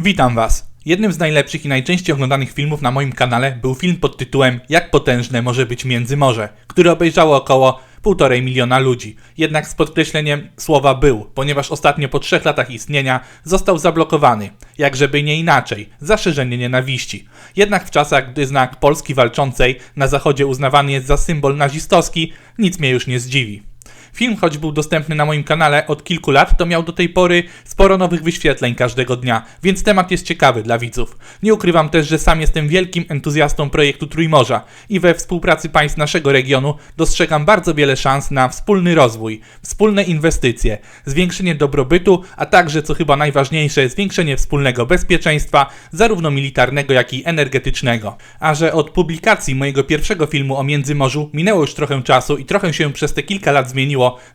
Witam Was. Jednym z najlepszych i najczęściej oglądanych filmów na moim kanale był film pod tytułem Jak potężne może być Międzymorze, który obejrzało około 1,5 miliona ludzi. Jednak z podkreśleniem słowa był, ponieważ ostatnio po trzech latach istnienia został zablokowany. Jakżeby nie inaczej, za szerzenie nienawiści. Jednak w czasach, gdy znak Polski walczącej na zachodzie uznawany jest za symbol nazistowski, nic mnie już nie zdziwi. Film, choć był dostępny na moim kanale od kilku lat, to miał do tej pory sporo nowych wyświetleń każdego dnia, więc temat jest ciekawy dla widzów. Nie ukrywam też, że sam jestem wielkim entuzjastą projektu Trójmorza i we współpracy państw naszego regionu dostrzegam bardzo wiele szans na wspólny rozwój, wspólne inwestycje, zwiększenie dobrobytu, a także, co chyba najważniejsze, zwiększenie wspólnego bezpieczeństwa, zarówno militarnego, jak i energetycznego. A że od publikacji mojego pierwszego filmu o Międzymorzu minęło już trochę czasu i trochę się przez te kilka lat zmieniło,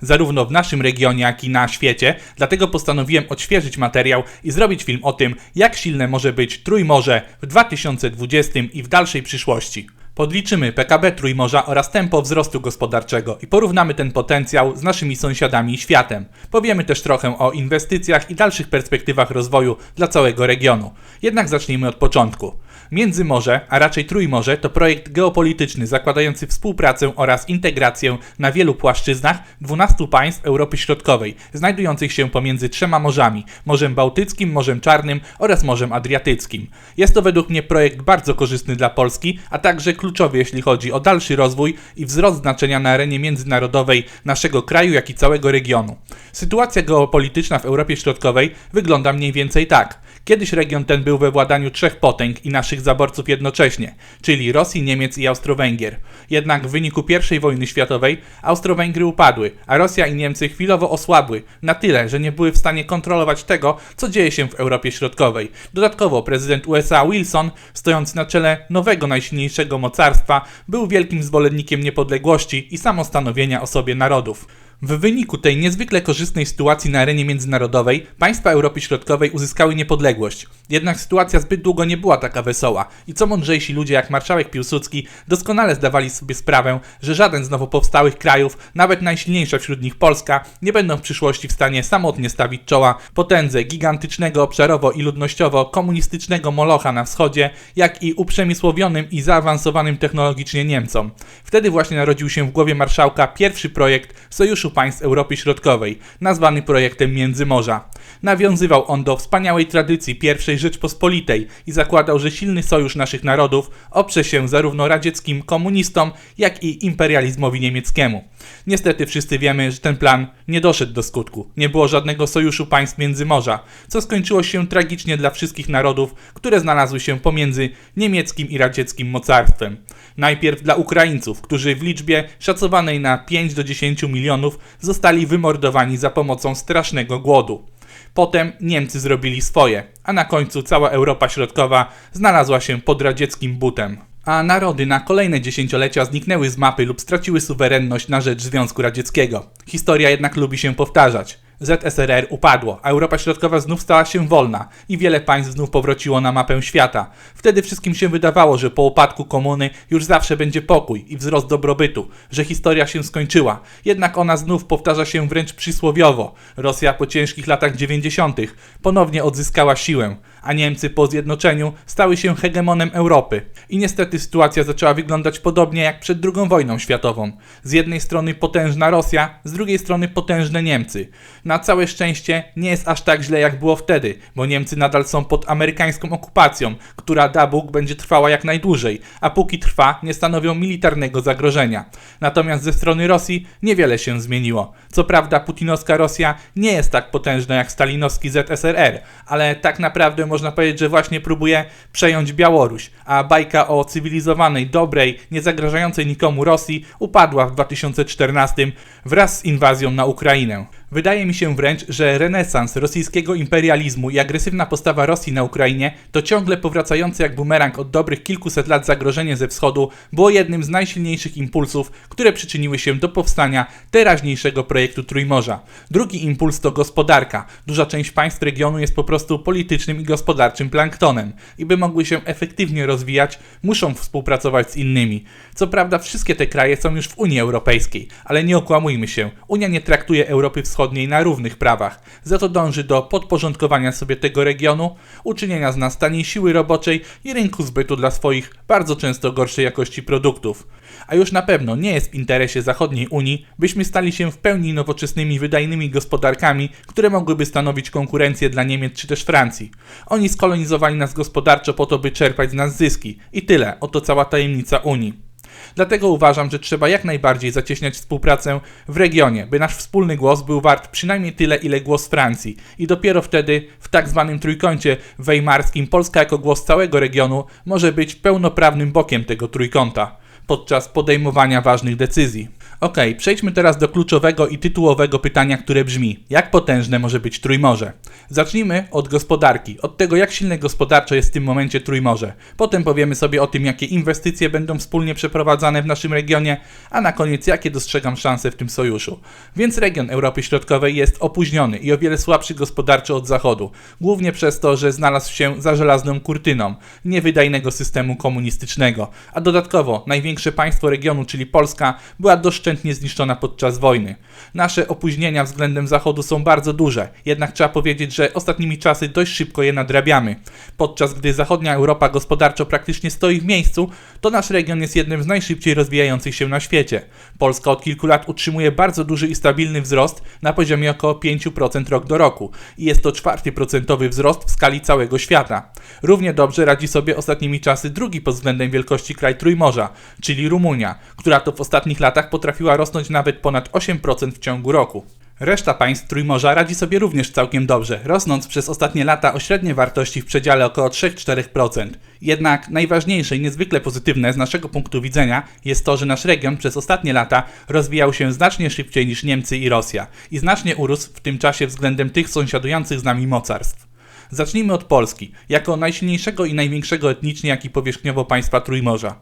zarówno w naszym regionie, jak i na świecie, dlatego postanowiłem odświeżyć materiał i zrobić film o tym, jak silne może być Trójmorze w 2020 i w dalszej przyszłości. Podliczymy PKB Trójmorza oraz tempo wzrostu gospodarczego i porównamy ten potencjał z naszymi sąsiadami i światem. Powiemy też trochę o inwestycjach i dalszych perspektywach rozwoju dla całego regionu. Jednak zacznijmy od początku. Międzymorze, a raczej Trójmorze, to projekt geopolityczny zakładający współpracę oraz integrację na wielu płaszczyznach 12 państw Europy Środkowej, znajdujących się pomiędzy trzema morzami Morzem Bałtyckim, Morzem Czarnym oraz Morzem Adriatyckim. Jest to według mnie projekt bardzo korzystny dla Polski, a także kluczowy jeśli chodzi o dalszy rozwój i wzrost znaczenia na arenie międzynarodowej naszego kraju, jak i całego regionu. Sytuacja geopolityczna w Europie Środkowej wygląda mniej więcej tak. Kiedyś region ten był we władaniu trzech potęg i naszych zaborców jednocześnie, czyli Rosji, Niemiec i Austro-Węgier. Jednak w wyniku I wojny światowej Austro-Węgry upadły, a Rosja i Niemcy chwilowo osłabły, na tyle, że nie były w stanie kontrolować tego, co dzieje się w Europie Środkowej. Dodatkowo prezydent USA Wilson, stojąc na czele nowego najsilniejszego mocarstwa, był wielkim zwolennikiem niepodległości i samostanowienia o sobie narodów. W wyniku tej niezwykle korzystnej sytuacji na arenie międzynarodowej państwa Europy Środkowej uzyskały niepodległość. Jednak sytuacja zbyt długo nie była taka wesoła i co mądrzejsi ludzie jak marszałek Piłsudski doskonale zdawali sobie sprawę, że żaden z nowo powstałych krajów, nawet najsilniejsza wśród nich Polska, nie będą w przyszłości w stanie samotnie stawić czoła potędze gigantycznego obszarowo i ludnościowo komunistycznego molocha na wschodzie, jak i uprzemysłowionym i zaawansowanym technologicznie Niemcom. Wtedy właśnie narodził się w głowie marszałka pierwszy projekt Sojuszu Państw Europy Środkowej, nazwany projektem Międzymorza. Nawiązywał on do wspaniałej tradycji I Rzeczpospolitej i zakładał, że silny sojusz naszych narodów oprze się zarówno radzieckim komunistom, jak i imperializmowi niemieckiemu. Niestety wszyscy wiemy, że ten plan nie doszedł do skutku. Nie było żadnego sojuszu państw Międzymorza, co skończyło się tragicznie dla wszystkich narodów, które znalazły się pomiędzy niemieckim i radzieckim mocarstwem. Najpierw dla Ukraińców, którzy w liczbie szacowanej na 5 do 10 milionów zostali wymordowani za pomocą strasznego głodu. Potem Niemcy zrobili swoje, a na końcu cała Europa Środkowa znalazła się pod radzieckim butem. A narody na kolejne dziesięciolecia zniknęły z mapy lub straciły suwerenność na rzecz Związku Radzieckiego. Historia jednak lubi się powtarzać. ZSRR upadło, a Europa Środkowa znów stała się wolna i wiele państw znów powróciło na mapę świata. Wtedy wszystkim się wydawało, że po upadku komuny już zawsze będzie pokój i wzrost dobrobytu, że historia się skończyła. Jednak ona znów powtarza się wręcz przysłowiowo. Rosja po ciężkich latach 90. ponownie odzyskała siłę, a Niemcy po zjednoczeniu stały się hegemonem Europy. I niestety sytuacja zaczęła wyglądać podobnie jak przed II wojną światową. Z jednej strony potężna Rosja, z drugiej strony potężne Niemcy. Na całe szczęście nie jest aż tak źle jak było wtedy, bo Niemcy nadal są pod amerykańską okupacją, która da Bóg będzie trwała jak najdłużej, a póki trwa nie stanowią militarnego zagrożenia. Natomiast ze strony Rosji niewiele się zmieniło. Co prawda putinowska Rosja nie jest tak potężna jak stalinowski ZSRR, ale tak naprawdę można powiedzieć, że właśnie próbuje przejąć Białoruś, a bajka o cywilizowanej, dobrej, nie zagrażającej nikomu Rosji upadła w 2014 wraz z inwazją na Ukrainę. Wydaje mi się wręcz, że renesans rosyjskiego imperializmu i agresywna postawa Rosji na Ukrainie to ciągle powracające jak bumerang od dobrych kilkuset lat zagrożenie ze wschodu było jednym z najsilniejszych impulsów, które przyczyniły się do powstania teraźniejszego projektu Trójmorza. Drugi impuls to gospodarka. Duża część państw regionu jest po prostu politycznym i gospodarczym planktonem i by mogły się efektywnie rozwijać, muszą współpracować z innymi. Co prawda wszystkie te kraje są już w Unii Europejskiej, ale nie okłamujmy się, Unia nie traktuje Europy Wschodniej Wschodniej na równych prawach. Za to dąży do podporządkowania sobie tego regionu, uczynienia z nas taniej siły roboczej i rynku zbytu dla swoich bardzo często gorszej jakości produktów. A już na pewno nie jest w interesie zachodniej Unii, byśmy stali się w pełni nowoczesnymi, wydajnymi gospodarkami, które mogłyby stanowić konkurencję dla Niemiec czy też Francji. Oni skolonizowali nas gospodarczo po to, by czerpać z nas zyski. I tyle. Oto cała tajemnica Unii. Dlatego uważam, że trzeba jak najbardziej zacieśniać współpracę w regionie, by nasz wspólny głos był wart przynajmniej tyle, ile głos Francji. I dopiero wtedy, w tak zwanym trójkącie weimarskim, Polska jako głos całego regionu może być pełnoprawnym bokiem tego trójkąta podczas podejmowania ważnych decyzji. Ok, przejdźmy teraz do kluczowego i tytułowego pytania, które brzmi: jak potężne może być Trójmorze? Zacznijmy od gospodarki, od tego, jak silne gospodarczo jest w tym momencie Trójmorze. Potem powiemy sobie o tym, jakie inwestycje będą wspólnie przeprowadzane w naszym regionie, a na koniec, jakie dostrzegam szanse w tym sojuszu. Więc region Europy Środkowej jest opóźniony i o wiele słabszy gospodarczo od Zachodu, głównie przez to, że znalazł się za żelazną kurtyną niewydajnego systemu komunistycznego, a dodatkowo największe państwo regionu, czyli Polska, była doszczętnie zniszczona podczas wojny. Nasze opóźnienia względem Zachodu są bardzo duże, jednak trzeba powiedzieć, że ostatnimi czasy dość szybko je nadrabiamy. Podczas gdy zachodnia Europa gospodarczo praktycznie stoi w miejscu, to nasz region jest jednym z najszybciej rozwijających się na świecie. Polska od kilku lat utrzymuje bardzo duży i stabilny wzrost na poziomie około 5% rok do roku i jest to czwarty procentowy wzrost w skali całego świata. Równie dobrze radzi sobie ostatnimi czasy drugi pod względem wielkości kraj Trójmorza, czyli Rumunia, która to w ostatnich latach potrafiła rosnąć nawet ponad 8% w ciągu roku. Reszta państw Trójmorza radzi sobie również całkiem dobrze, rosnąc przez ostatnie lata o średniej wartości w przedziale około 3-4%. Jednak najważniejsze i niezwykle pozytywne z naszego punktu widzenia jest to, że nasz region przez ostatnie lata rozwijał się znacznie szybciej niż Niemcy i Rosja i znacznie urósł w tym czasie względem tych sąsiadujących z nami mocarstw. Zacznijmy od Polski, jako najsilniejszego i największego etnicznie, jak i powierzchniowo państwa Trójmorza.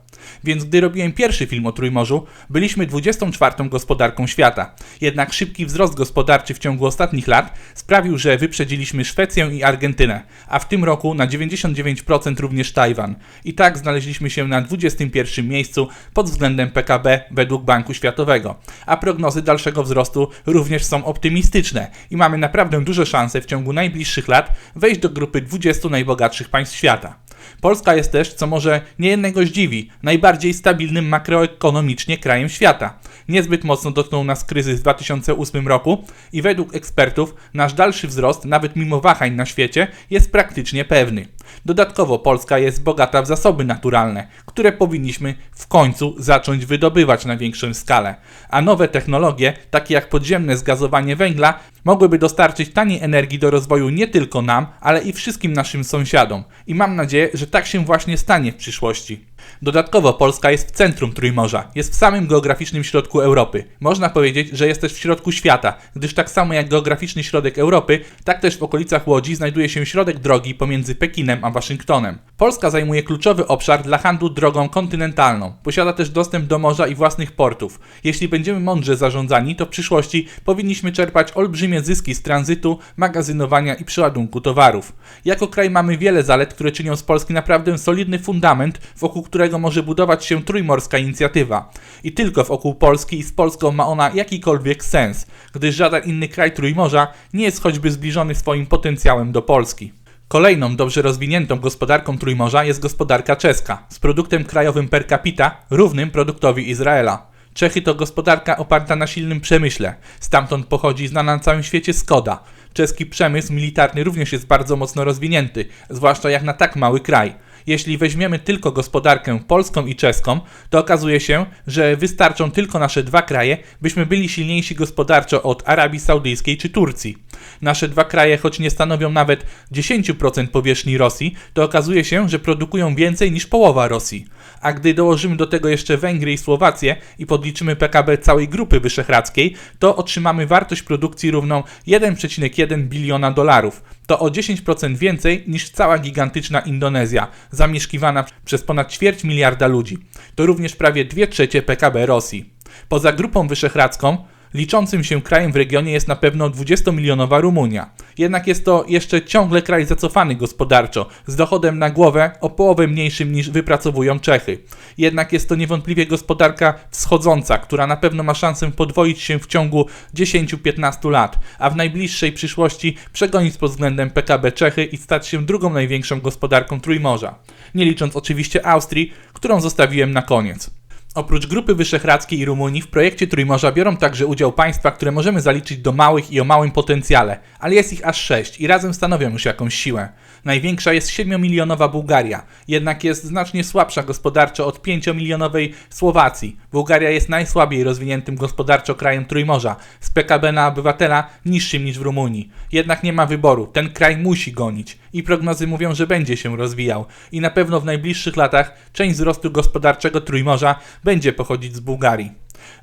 Więc gdy robiłem pierwszy film o Trójmorzu, byliśmy 24 gospodarką świata. Jednak szybki wzrost gospodarczy w ciągu ostatnich lat sprawił, że wyprzedziliśmy Szwecję i Argentynę, a w tym roku na 99% również Tajwan. I tak znaleźliśmy się na 21 miejscu pod względem PKB według Banku Światowego. A prognozy dalszego wzrostu również są optymistyczne i mamy naprawdę duże szanse w ciągu najbliższych lat wejść do grupy 20 najbogatszych państw świata. Polska jest też, co może niejednego zdziwi, najbardziej stabilnym makroekonomicznie krajem świata. Niezbyt mocno dotknął nas kryzys w 2008 roku i według ekspertów nasz dalszy wzrost, nawet mimo wahań na świecie, jest praktycznie pewny. Dodatkowo Polska jest bogata w zasoby naturalne, które powinniśmy w końcu zacząć wydobywać na większą skalę. A nowe technologie, takie jak podziemne zgazowanie węgla, mogłyby dostarczyć taniej energii do rozwoju nie tylko nam, ale i wszystkim naszym sąsiadom. I mam nadzieję, że tak się właśnie stanie w przyszłości. Dodatkowo Polska jest w centrum Trójmorza, jest w samym geograficznym środku Europy. Można powiedzieć, że jest też w środku świata, gdyż tak samo jak geograficzny środek Europy, tak też w okolicach Łodzi znajduje się środek drogi pomiędzy Pekinem a Waszyngtonem. Polska zajmuje kluczowy obszar dla handlu drogą kontynentalną. Posiada też dostęp do morza i własnych portów. Jeśli będziemy mądrze zarządzani, to w przyszłości powinniśmy czerpać olbrzymie zyski z tranzytu, magazynowania i przeładunku towarów. Jako kraj mamy wiele zalet, które czynią z Polski naprawdę solidny fundament, wokół którego może budować się trójmorska inicjatywa. I tylko wokół Polski i z Polską ma ona jakikolwiek sens, gdyż żaden inny kraj Trójmorza nie jest choćby zbliżony swoim potencjałem do Polski. Kolejną dobrze rozwiniętą gospodarką Trójmorza jest gospodarka czeska, z produktem krajowym per capita równym produktowi Izraela. Czechy to gospodarka oparta na silnym przemyśle. Stamtąd pochodzi znana na całym świecie Skoda. Czeski przemysł militarny również jest bardzo mocno rozwinięty, zwłaszcza jak na tak mały kraj. Jeśli weźmiemy tylko gospodarkę polską i czeską, to okazuje się, że wystarczą tylko nasze dwa kraje, byśmy byli silniejsi gospodarczo od Arabii Saudyjskiej czy Turcji. Nasze dwa kraje, choć nie stanowią nawet 10% powierzchni Rosji, to okazuje się, że produkują więcej niż połowa Rosji. A gdy dołożymy do tego jeszcze Węgry i Słowację i podliczymy PKB całej Grupy Wyszehradzkiej, to otrzymamy wartość produkcji równą 1,1 biliona dolarów. To o 10% więcej niż cała gigantyczna Indonezja, zamieszkiwana przez ponad ćwierć miliarda ludzi. To również prawie 2 trzecie PKB Rosji. Poza Grupą Wyszehradzką Liczącym się krajem w regionie jest na pewno 20-milionowa Rumunia. Jednak jest to jeszcze ciągle kraj zacofany gospodarczo, z dochodem na głowę o połowę mniejszym niż wypracowują Czechy. Jednak jest to niewątpliwie gospodarka wschodząca, która na pewno ma szansę podwoić się w ciągu 10-15 lat, a w najbliższej przyszłości przegonić pod względem PKB Czechy i stać się drugą największą gospodarką Trójmorza. Nie licząc oczywiście Austrii, którą zostawiłem na koniec. Oprócz Grupy Wyszehradzkiej i Rumunii w projekcie Trójmorza biorą także udział państwa, które możemy zaliczyć do małych i o małym potencjale, ale jest ich aż sześć i razem stanowią już jakąś siłę. Największa jest 7-milionowa Bułgaria, jednak jest znacznie słabsza gospodarczo od 5-milionowej Słowacji. Bułgaria jest najsłabiej rozwiniętym gospodarczo krajem Trójmorza, z PKB na obywatela niższym niż w Rumunii. Jednak nie ma wyboru, ten kraj musi gonić i prognozy mówią, że będzie się rozwijał i na pewno w najbliższych latach część wzrostu gospodarczego Trójmorza będzie pochodzić z Bułgarii.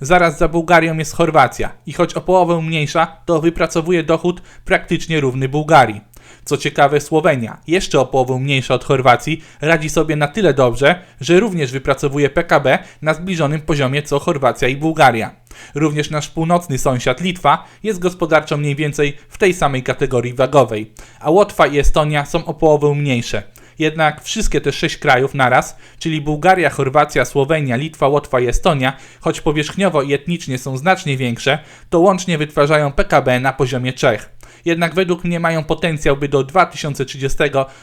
Zaraz za Bułgarią jest Chorwacja i choć o połowę mniejsza, to wypracowuje dochód praktycznie równy Bułgarii. Co ciekawe, Słowenia, jeszcze o połowę mniejsza od Chorwacji, radzi sobie na tyle dobrze, że również wypracowuje PKB na zbliżonym poziomie co Chorwacja i Bułgaria. Również nasz północny sąsiad Litwa jest gospodarczo mniej więcej w tej samej kategorii wagowej, a Łotwa i Estonia są o połowę mniejsze. Jednak wszystkie te sześć krajów naraz, czyli Bułgaria, Chorwacja, Słowenia, Litwa, Łotwa i Estonia, choć powierzchniowo i etnicznie są znacznie większe, to łącznie wytwarzają PKB na poziomie Czech. Jednak według mnie mają potencjał, by do 2030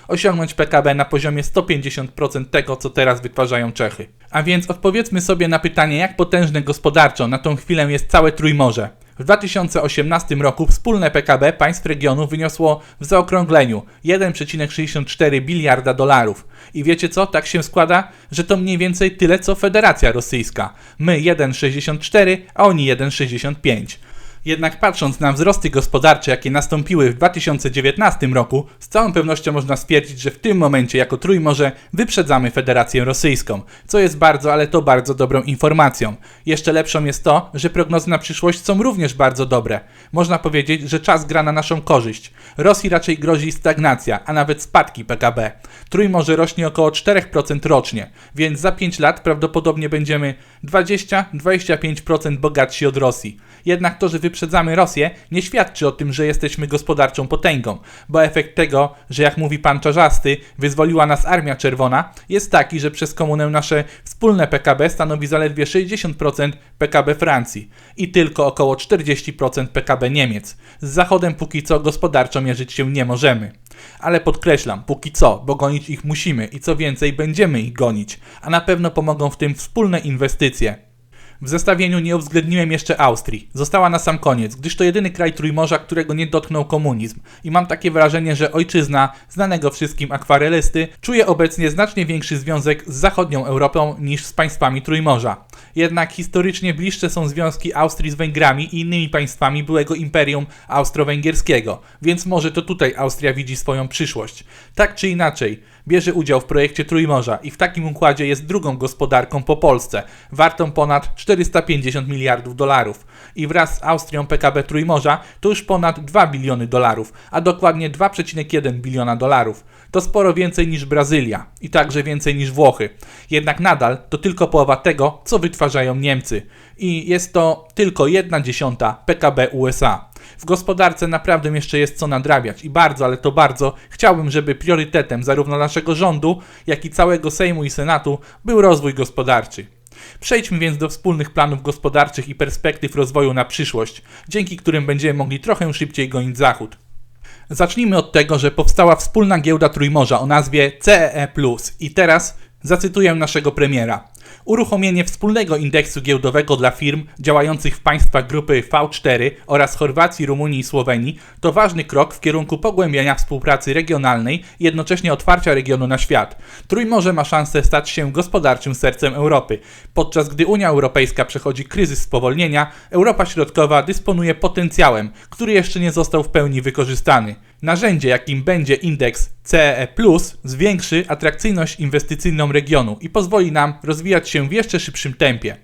osiągnąć PKB na poziomie 150% tego, co teraz wytwarzają Czechy. A więc odpowiedzmy sobie na pytanie, jak potężne gospodarczo na tą chwilę jest całe Trójmorze. W 2018 roku wspólne PKB państw regionu wyniosło w zaokrągleniu 1,64 biliarda dolarów. I wiecie co? Tak się składa, że to mniej więcej tyle co Federacja Rosyjska. My 1,64, a oni 1,65. Jednak patrząc na wzrosty gospodarcze, jakie nastąpiły w 2019 roku, z całą pewnością można stwierdzić, że w tym momencie jako Trójmorze wyprzedzamy Federację Rosyjską, co jest bardzo, ale to bardzo dobrą informacją. Jeszcze lepszą jest to, że prognozy na przyszłość są również bardzo dobre. Można powiedzieć, że czas gra na naszą korzyść. Rosji raczej grozi stagnacja, a nawet spadki PKB. Trójmorze rośnie około 4% rocznie, więc za 5 lat prawdopodobnie będziemy 20-25% bogatsi od Rosji. Jednak to, że wyprzedzamy Rosję, nie świadczy o tym, że jesteśmy gospodarczą potęgą, bo efekt tego, że jak mówi pan Czarzasty, wyzwoliła nas Armia Czerwona, jest taki, że przez komunę nasze wspólne PKB stanowi zaledwie 60% PKB Francji i tylko około 40% PKB Niemiec. Z Zachodem póki co gospodarczo mierzyć się nie możemy. Ale podkreślam, póki co, bo gonić ich musimy i co więcej, będziemy ich gonić, a na pewno pomogą w tym wspólne inwestycje. W zestawieniu nie uwzględniłem jeszcze Austrii. Została na sam koniec, gdyż to jedyny kraj Trójmorza, którego nie dotknął komunizm. I mam takie wrażenie, że ojczyzna, znanego wszystkim akwarelysty, czuje obecnie znacznie większy związek z zachodnią Europą niż z państwami Trójmorza. Jednak historycznie bliższe są związki Austrii z Węgrami i innymi państwami byłego imperium austro-węgierskiego, więc może to tutaj Austria widzi swoją przyszłość. Tak czy inaczej, bierze udział w projekcie Trójmorza i w takim układzie jest drugą gospodarką po Polsce, wartą ponad 450 miliardów dolarów. I wraz z Austrią PKB Trójmorza to już ponad 2 biliony dolarów, a dokładnie 2,1 biliona dolarów. To sporo więcej niż Brazylia i także więcej niż Włochy. Jednak nadal to tylko połowa tego, co wytwarzają Niemcy. I jest to tylko 1 dziesiąta PKB USA. W gospodarce naprawdę jeszcze jest co nadrabiać i bardzo, ale to bardzo chciałbym, żeby priorytetem zarówno naszego rządu, jak i całego Sejmu i Senatu był rozwój gospodarczy. Przejdźmy więc do wspólnych planów gospodarczych i perspektyw rozwoju na przyszłość, dzięki którym będziemy mogli trochę szybciej gonić Zachód. Zacznijmy od tego, że powstała wspólna giełda Trójmorza o nazwie CEE+. I teraz zacytuję naszego premiera. Uruchomienie wspólnego indeksu giełdowego dla firm działających w państwach grupy V4 oraz Chorwacji, Rumunii i Słowenii to ważny krok w kierunku pogłębiania współpracy regionalnej i jednocześnie otwarcia regionu na świat. Trójmorze ma szansę stać się gospodarczym sercem Europy. Podczas gdy Unia Europejska przechodzi kryzys spowolnienia, Europa Środkowa dysponuje potencjałem, który jeszcze nie został w pełni wykorzystany. Narzędzie, jakim będzie indeks CE, zwiększy atrakcyjność inwestycyjną regionu i pozwoli nam rozwijać się w jeszcze szybszym tempie.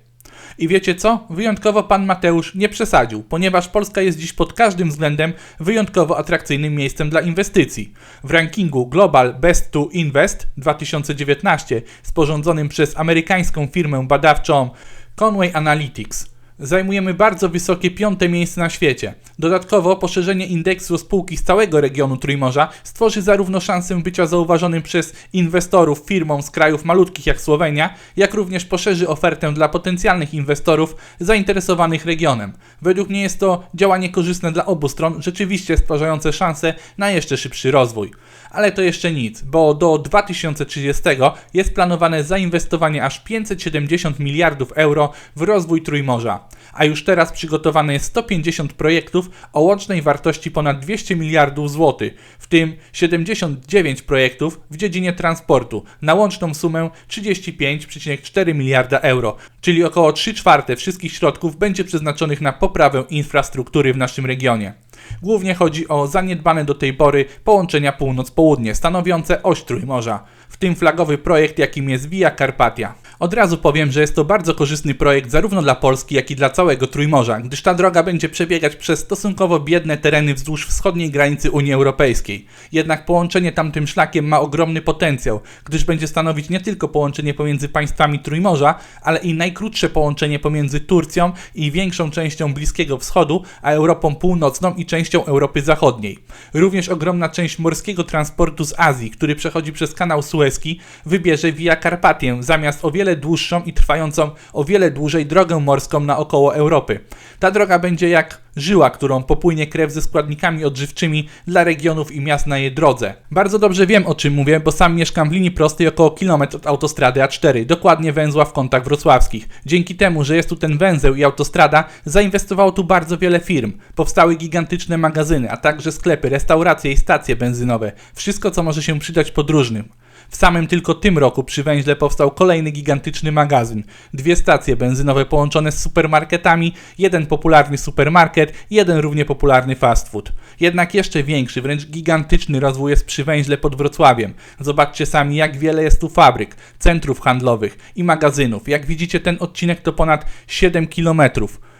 I wiecie co? Wyjątkowo pan Mateusz nie przesadził, ponieważ Polska jest dziś pod każdym względem wyjątkowo atrakcyjnym miejscem dla inwestycji. W rankingu Global Best to Invest 2019 sporządzonym przez amerykańską firmę badawczą Conway Analytics Zajmujemy bardzo wysokie piąte miejsce na świecie. Dodatkowo poszerzenie indeksu spółki z całego regionu Trójmorza stworzy zarówno szansę bycia zauważonym przez inwestorów firmom z krajów malutkich jak Słowenia, jak również poszerzy ofertę dla potencjalnych inwestorów zainteresowanych regionem. Według mnie jest to działanie korzystne dla obu stron, rzeczywiście stwarzające szanse na jeszcze szybszy rozwój. Ale to jeszcze nic, bo do 2030 jest planowane zainwestowanie aż 570 miliardów euro w rozwój Trójmorza a już teraz przygotowane jest 150 projektów o łącznej wartości ponad 200 miliardów złotych, w tym 79 projektów w dziedzinie transportu na łączną sumę 35,4 miliarda euro, czyli około 3 czwarte wszystkich środków będzie przeznaczonych na poprawę infrastruktury w naszym regionie. Głównie chodzi o zaniedbane do tej pory połączenia północ-południe, stanowiące oś Trójmorza, tym flagowy projekt jakim jest Via Carpatia. Od razu powiem, że jest to bardzo korzystny projekt zarówno dla Polski, jak i dla całego Trójmorza, gdyż ta droga będzie przebiegać przez stosunkowo biedne tereny wzdłuż wschodniej granicy Unii Europejskiej. Jednak połączenie tamtym szlakiem ma ogromny potencjał, gdyż będzie stanowić nie tylko połączenie pomiędzy państwami Trójmorza, ale i najkrótsze połączenie pomiędzy Turcją i większą częścią Bliskiego Wschodu, a Europą Północną i częścią Europy Zachodniej. Również ogromna część morskiego transportu z Azji, który przechodzi przez kanał Wybierze Via Carpatię zamiast o wiele wiele dłuższą i trwającą o wiele dłużej drogę morską naokoło Europy. Ta droga będzie jak żyła, którą popłynie krew ze składnikami odżywczymi dla regionów i miast na jej drodze. Bardzo dobrze wiem o czym mówię, bo sam mieszkam w linii prostej około kilometr od autostrady A4, dokładnie węzła w kątach wrocławskich. Dzięki temu, że jest tu ten węzeł i autostrada, zainwestowało tu bardzo wiele firm. Powstały gigantyczne magazyny, a także sklepy, restauracje i stacje benzynowe. Wszystko, co może się przydać podróżnym. W samym tylko tym roku przy węźle powstał kolejny gigantyczny magazyn. Dwie stacje benzynowe połączone z supermarketami, jeden popularny supermarket jeden równie popularny fast food. Jednak jeszcze większy, wręcz gigantyczny rozwój jest przy węźle pod Wrocławiem. Zobaczcie sami, jak wiele jest tu fabryk, centrów handlowych i magazynów. Jak widzicie, ten odcinek to ponad 7 kilometrów.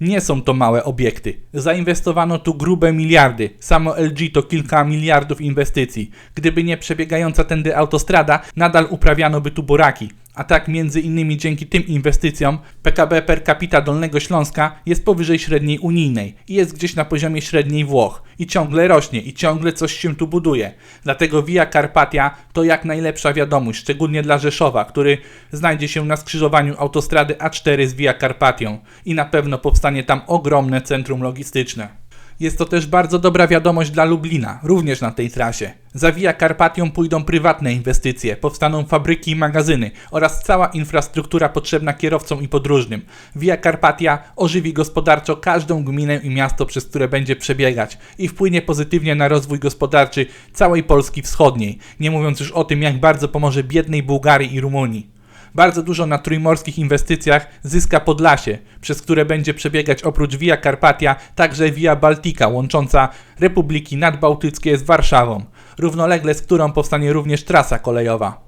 Nie są to małe obiekty. Zainwestowano tu grube miliardy. Samo LG to kilka miliardów inwestycji. Gdyby nie przebiegająca tędy autostrada, nadal uprawiano by tu buraki a tak między innymi dzięki tym inwestycjom PKB per capita Dolnego Śląska jest powyżej średniej unijnej i jest gdzieś na poziomie średniej Włoch i ciągle rośnie i ciągle coś się tu buduje. Dlatego Via Carpatia to jak najlepsza wiadomość, szczególnie dla Rzeszowa, który znajdzie się na skrzyżowaniu autostrady A4 z Via Carpatią i na pewno powstanie tam ogromne centrum logistyczne. Jest to też bardzo dobra wiadomość dla Lublina, również na tej trasie. Za Via Carpatią pójdą prywatne inwestycje, powstaną fabryki i magazyny oraz cała infrastruktura potrzebna kierowcom i podróżnym. Via Carpatia ożywi gospodarczo każdą gminę i miasto, przez które będzie przebiegać i wpłynie pozytywnie na rozwój gospodarczy całej Polski Wschodniej, nie mówiąc już o tym, jak bardzo pomoże biednej Bułgarii i Rumunii. Bardzo dużo na trójmorskich inwestycjach zyska Podlasie, przez które będzie przebiegać oprócz Via Carpatia także Via Baltica łącząca Republiki Nadbałtyckie z Warszawą, równolegle z którą powstanie również trasa kolejowa.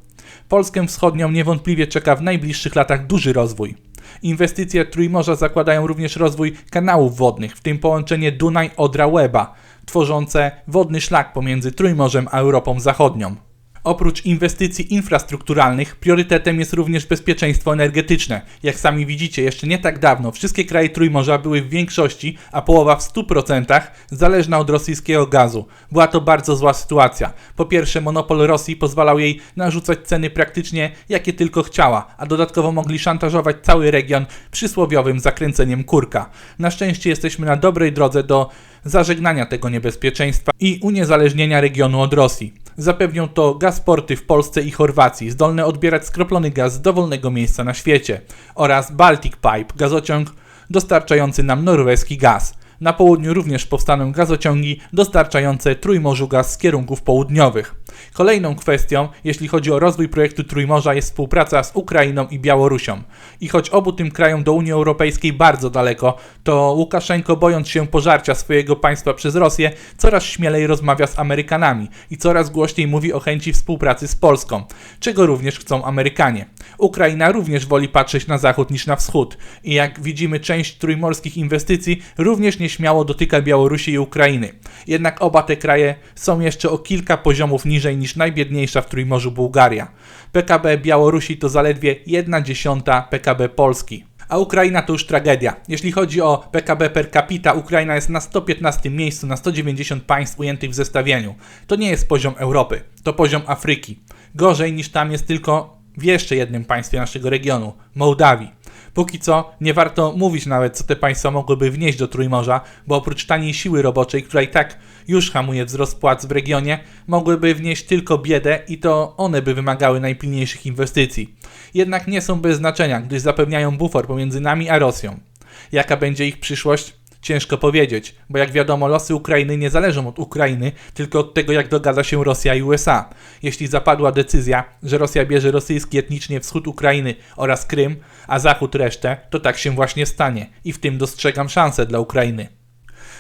Polskę Wschodnią niewątpliwie czeka w najbliższych latach duży rozwój. Inwestycje Trójmorza zakładają również rozwój kanałów wodnych, w tym połączenie Dunaj-Odra-Łeba, tworzące wodny szlak pomiędzy Trójmorzem a Europą Zachodnią. Oprócz inwestycji infrastrukturalnych, priorytetem jest również bezpieczeństwo energetyczne. Jak sami widzicie, jeszcze nie tak dawno wszystkie kraje Trójmorza były w większości, a połowa w 100% zależna od rosyjskiego gazu. Była to bardzo zła sytuacja. Po pierwsze, monopol Rosji pozwalał jej narzucać ceny praktycznie jakie tylko chciała, a dodatkowo mogli szantażować cały region przysłowiowym zakręceniem kurka. Na szczęście jesteśmy na dobrej drodze do zażegnania tego niebezpieczeństwa i uniezależnienia regionu od Rosji. Zapewnią to gazporty w Polsce i Chorwacji, zdolne odbierać skroplony gaz z dowolnego miejsca na świecie, oraz Baltic Pipe, gazociąg dostarczający nam norweski gaz. Na południu również powstaną gazociągi dostarczające Trójmorzu gaz z kierunków południowych. Kolejną kwestią, jeśli chodzi o rozwój projektu Trójmorza, jest współpraca z Ukrainą i Białorusią. I choć obu tym krajom do Unii Europejskiej bardzo daleko, to Łukaszenko, bojąc się pożarcia swojego państwa przez Rosję, coraz śmielej rozmawia z Amerykanami i coraz głośniej mówi o chęci współpracy z Polską, czego również chcą Amerykanie. Ukraina również woli patrzeć na zachód niż na wschód i jak widzimy, część trójmorskich inwestycji również nieśmiało dotyka Białorusi i Ukrainy. Jednak oba te kraje są jeszcze o kilka poziomów niżej niż najbiedniejsza w Trójmorzu Bułgaria. PKB Białorusi to zaledwie 1 dziesiąta PKB Polski. A Ukraina to już tragedia. Jeśli chodzi o PKB per capita, Ukraina jest na 115 miejscu na 190 państw ujętych w zestawieniu. To nie jest poziom Europy, to poziom Afryki. Gorzej niż tam jest tylko w jeszcze jednym państwie naszego regionu Mołdawii. Póki co nie warto mówić nawet, co te państwa mogłyby wnieść do Trójmorza, bo oprócz taniej siły roboczej, która i tak już hamuje wzrost płac w regionie, mogłyby wnieść tylko biedę i to one by wymagały najpilniejszych inwestycji. Jednak nie są bez znaczenia, gdyż zapewniają bufor pomiędzy nami a Rosją. Jaka będzie ich przyszłość? Ciężko powiedzieć, bo jak wiadomo, losy Ukrainy nie zależą od Ukrainy, tylko od tego, jak dogada się Rosja i USA. Jeśli zapadła decyzja, że Rosja bierze rosyjski etnicznie wschód Ukrainy oraz Krym, a Zachód resztę, to tak się właśnie stanie i w tym dostrzegam szansę dla Ukrainy.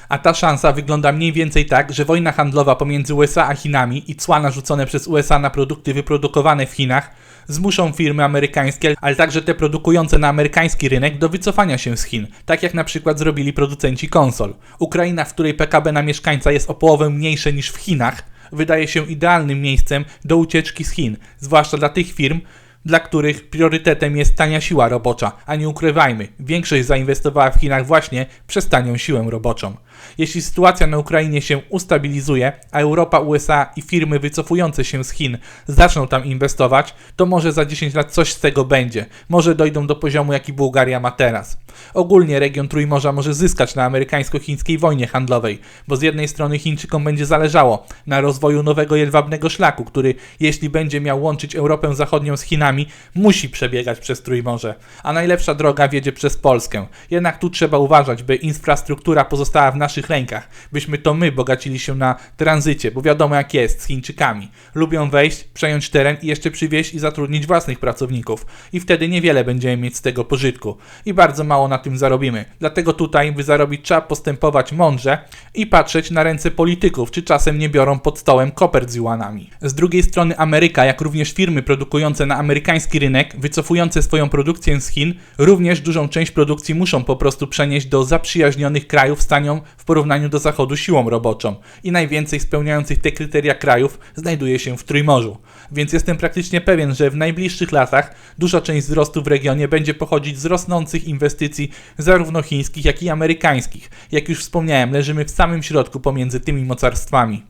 A ta szansa wygląda mniej więcej tak, że wojna handlowa pomiędzy USA a Chinami i cła narzucone przez USA na produkty wyprodukowane w Chinach zmuszą firmy amerykańskie, ale także te produkujące na amerykański rynek do wycofania się z Chin, tak jak na przykład zrobili producenci konsol. Ukraina, w której PKB na mieszkańca jest o połowę mniejsze niż w Chinach, wydaje się idealnym miejscem do ucieczki z Chin, zwłaszcza dla tych firm, dla których priorytetem jest tania siła robocza, a nie ukrywajmy, większość zainwestowała w Chinach właśnie przez tanią siłę roboczą. Jeśli sytuacja na Ukrainie się ustabilizuje, a Europa, USA i firmy wycofujące się z Chin zaczną tam inwestować, to może za 10 lat coś z tego będzie. Może dojdą do poziomu, jaki Bułgaria ma teraz. Ogólnie region Trójmorza może zyskać na amerykańsko-chińskiej wojnie handlowej, bo z jednej strony Chińczykom będzie zależało na rozwoju nowego jedwabnego szlaku, który, jeśli będzie miał łączyć Europę Zachodnią z Chinami, musi przebiegać przez Trójmorze. A najlepsza droga wiedzie przez Polskę. Jednak tu trzeba uważać, by infrastruktura pozostała w naszych rękach, byśmy to my bogacili się na tranzycie, bo wiadomo jak jest z Chińczykami. Lubią wejść, przejąć teren i jeszcze przywieźć i zatrudnić własnych pracowników. I wtedy niewiele będziemy mieć z tego pożytku. I bardzo mało na tym zarobimy. Dlatego tutaj, by zarobić, trzeba postępować mądrze i patrzeć na ręce polityków, czy czasem nie biorą pod stołem kopert z juanami. Z drugiej strony Ameryka, jak również firmy produkujące na amerykański rynek, wycofujące swoją produkcję z Chin, również dużą część produkcji muszą po prostu przenieść do zaprzyjaźnionych krajów z tanią w porównaniu do Zachodu siłą roboczą. I najwięcej spełniających te kryteria krajów znajduje się w Trójmorzu. Więc jestem praktycznie pewien, że w najbliższych latach duża część wzrostu w regionie będzie pochodzić z rosnących inwestycji zarówno chińskich, jak i amerykańskich. Jak już wspomniałem, leżymy w samym środku pomiędzy tymi mocarstwami.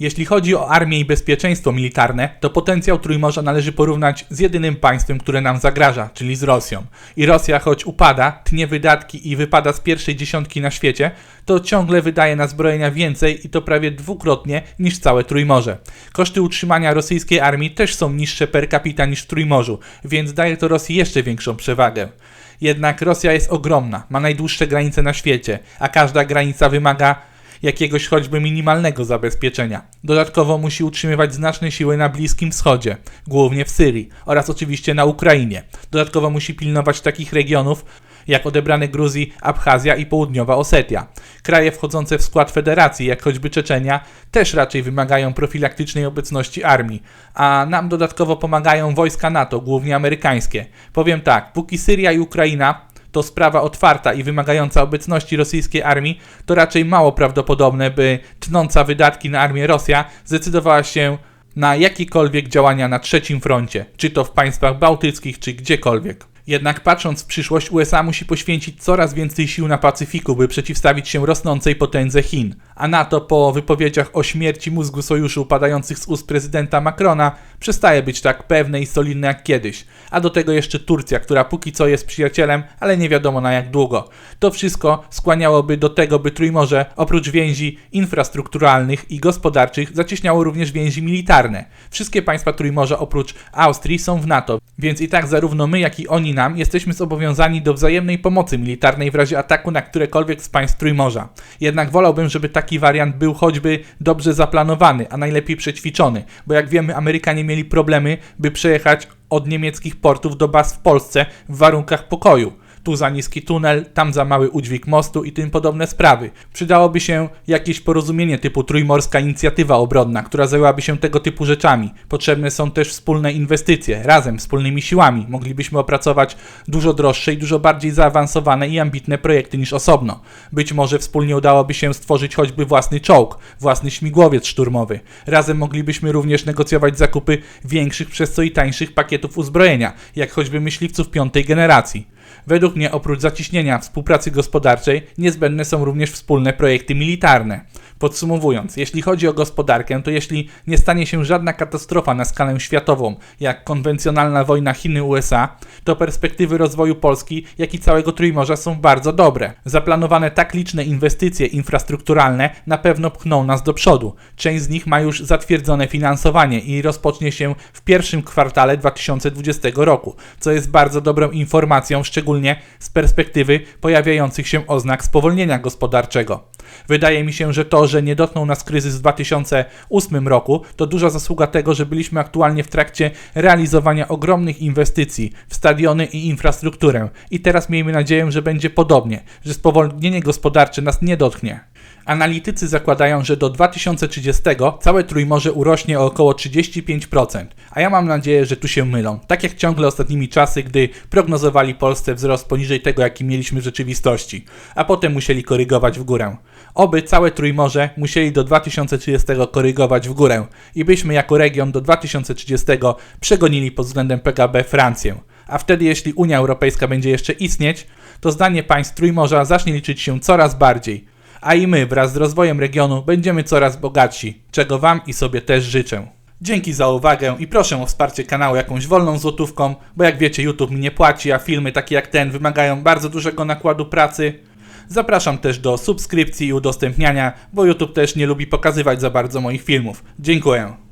Jeśli chodzi o armię i bezpieczeństwo militarne, to potencjał Trójmorza należy porównać z jedynym państwem, które nam zagraża, czyli z Rosją. I Rosja, choć upada, tnie wydatki i wypada z pierwszej dziesiątki na świecie, to ciągle wydaje na zbrojenia więcej i to prawie dwukrotnie niż całe Trójmorze. Koszty utrzymania rosyjskiej armii też są niższe per capita niż w Trójmorzu, więc daje to Rosji jeszcze większą przewagę. Jednak Rosja jest ogromna, ma najdłuższe granice na świecie, a każda granica wymaga jakiegoś choćby minimalnego zabezpieczenia. Dodatkowo musi utrzymywać znaczne siły na Bliskim Wschodzie, głównie w Syrii oraz oczywiście na Ukrainie. Dodatkowo musi pilnować takich regionów, jak odebrane Gruzji, Abchazja i Południowa Osetia. Kraje wchodzące w skład federacji, jak choćby Czeczenia, też raczej wymagają profilaktycznej obecności armii, a nam dodatkowo pomagają wojska NATO, głównie amerykańskie. Powiem tak, póki Syria i Ukraina to sprawa otwarta i wymagająca obecności rosyjskiej armii, to raczej mało prawdopodobne, by tnąca wydatki na armię Rosja zdecydowała się na jakiekolwiek działania na trzecim froncie, czy to w państwach bałtyckich, czy gdziekolwiek. Jednak patrząc w przyszłość, USA musi poświęcić coraz więcej sił na Pacyfiku, by przeciwstawić się rosnącej potędze Chin. A NATO po wypowiedziach o śmierci mózgu sojuszu upadających z ust prezydenta Macrona przestaje być tak pewne i solidne jak kiedyś. A do tego jeszcze Turcja, która póki co jest przyjacielem, ale nie wiadomo na jak długo. To wszystko skłaniałoby do tego, by Trójmorze oprócz więzi infrastrukturalnych i gospodarczych zacieśniało również więzi militarne. Wszystkie państwa Trójmorza oprócz Austrii są w NATO, więc i tak zarówno my, jak i oni jesteśmy zobowiązani do wzajemnej pomocy militarnej w razie ataku na którekolwiek z państw Trójmorza. Jednak wolałbym, żeby taki wariant był choćby dobrze zaplanowany, a najlepiej przećwiczony, bo jak wiemy Amerykanie mieli problemy, by przejechać od niemieckich portów do baz w Polsce w warunkach pokoju tu za niski tunel, tam za mały udźwig mostu i tym podobne sprawy. Przydałoby się jakieś porozumienie typu trójmorska inicjatywa obronna, która zajęłaby się tego typu rzeczami. Potrzebne są też wspólne inwestycje, razem, wspólnymi siłami. Moglibyśmy opracować dużo droższe i dużo bardziej zaawansowane i ambitne projekty niż osobno. Być może wspólnie udałoby się stworzyć choćby własny czołg, własny śmigłowiec szturmowy. Razem moglibyśmy również negocjować zakupy większych, przez co i tańszych pakietów uzbrojenia, jak choćby myśliwców piątej generacji. Według mnie oprócz zacieśnienia współpracy gospodarczej niezbędne są również wspólne projekty militarne. Podsumowując, jeśli chodzi o gospodarkę, to jeśli nie stanie się żadna katastrofa na skalę światową, jak konwencjonalna wojna Chiny-USA, to perspektywy rozwoju Polski, jak i całego Trójmorza są bardzo dobre. Zaplanowane tak liczne inwestycje infrastrukturalne na pewno pchną nas do przodu. Część z nich ma już zatwierdzone finansowanie i rozpocznie się w pierwszym kwartale 2020 roku, co jest bardzo dobrą informacją, szczególnie z perspektywy pojawiających się oznak spowolnienia gospodarczego. Wydaje mi się, że to, że nie dotknął nas kryzys w 2008 roku, to duża zasługa tego, że byliśmy aktualnie w trakcie realizowania ogromnych inwestycji w stadiony i infrastrukturę. I teraz miejmy nadzieję, że będzie podobnie, że spowolnienie gospodarcze nas nie dotknie. Analitycy zakładają, że do 2030 całe Trójmorze urośnie o około 35%, a ja mam nadzieję, że tu się mylą. Tak jak ciągle ostatnimi czasy, gdy prognozowali Polsce wzrost poniżej tego, jaki mieliśmy w rzeczywistości, a potem musieli korygować w górę. Oby całe Trójmorze musieli do 2030 korygować w górę i byśmy jako region do 2030 przegonili pod względem PKB Francję. A wtedy, jeśli Unia Europejska będzie jeszcze istnieć, to zdanie państw Trójmorza zacznie liczyć się coraz bardziej a i my wraz z rozwojem regionu będziemy coraz bogatsi, czego Wam i sobie też życzę. Dzięki za uwagę i proszę o wsparcie kanału jakąś wolną złotówką, bo jak wiecie YouTube mi nie płaci, a filmy takie jak ten wymagają bardzo dużego nakładu pracy. Zapraszam też do subskrypcji i udostępniania, bo YouTube też nie lubi pokazywać za bardzo moich filmów. Dziękuję.